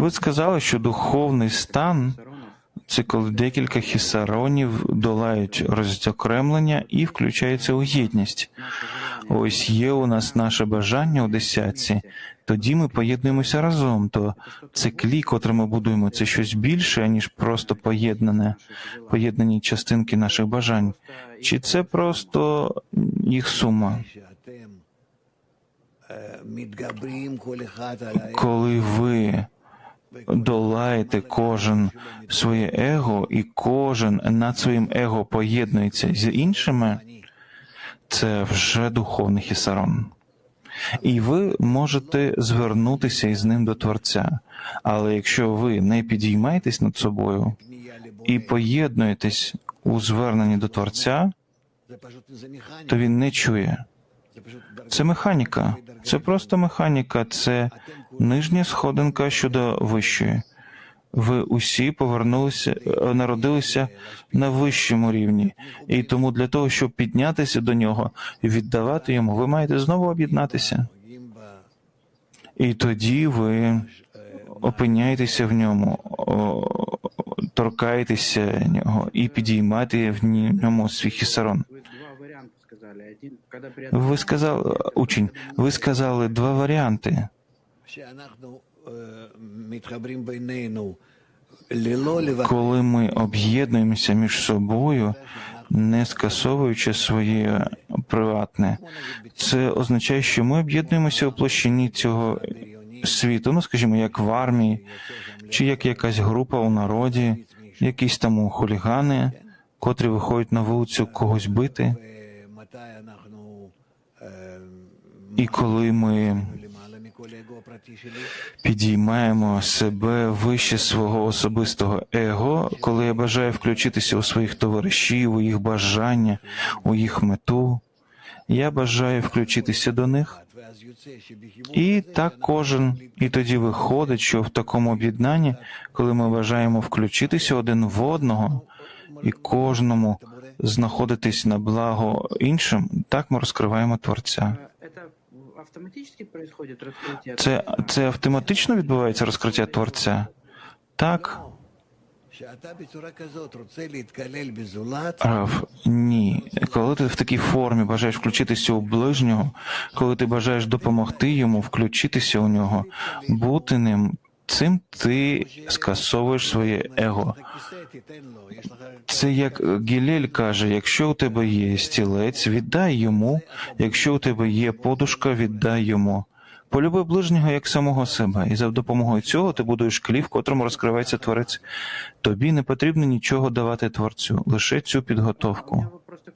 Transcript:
Ви сказали, що духовний стан це коли декілька хісаронів долають розокремлення і включаються у єдність. Ось є у нас наше бажання у десятці. Тоді ми поєднуємося разом. То це клій, котре ми будуємо, це щось більше, ніж просто поєднане, поєднані частинки наших бажань. Чи це просто їх сума? коли ви долаєте кожен своє его, і кожен над своїм его поєднується з іншими, це вже духовний хісарон. І ви можете звернутися із ним до Творця. Але якщо ви не підіймаєтесь над собою і поєднуєтесь у зверненні до Творця, то він не чує. Це механіка, це просто механіка, це нижня сходинка щодо вищої. Ви усі повернулися, е, народилися на вищому рівні, і тому для того, щоб піднятися до нього і віддавати йому, ви маєте знову об'єднатися. І тоді ви опиняєтеся в ньому, торкаєтеся нього і підіймаєте в ньому свій хісарон. Вы сказал, учень, вы сказали два варианты. Коли ми об'єднуємося між собою, не скасовуючи своє приватне, це означає, що ми об'єднуємося у площині цього світу. Ну, скажімо, як в армії, чи як якась група у народі, якісь там хулігани, котрі виходять на вулицю когось бити. І коли ми підіймаємо себе вище свого особистого его, коли я бажаю включитися у своїх товаришів, у їх бажання, у їх мету, я бажаю включитися до них. І так кожен і тоді виходить, що в такому об'єднанні, коли ми бажаємо включитися один в одного і кожному знаходитись на благо іншим, так ми розкриваємо творця. Це, це автоматично відбувається розкриття творця? Так. Раф, ні. Коли ти в такій формі бажаєш включитися у ближнього, коли ти бажаєш допомогти йому, включитися у нього, бути ним, Цим ти скасовуєш своє его. Це як Гілель каже: якщо у тебе є стілець, віддай йому, якщо у тебе є подушка, віддай йому. Полюби ближнього як самого себе, і за допомогою цього ти будуєш клів, в котрому розкривається творець. Тобі не потрібно нічого давати творцю, лише цю підготовку.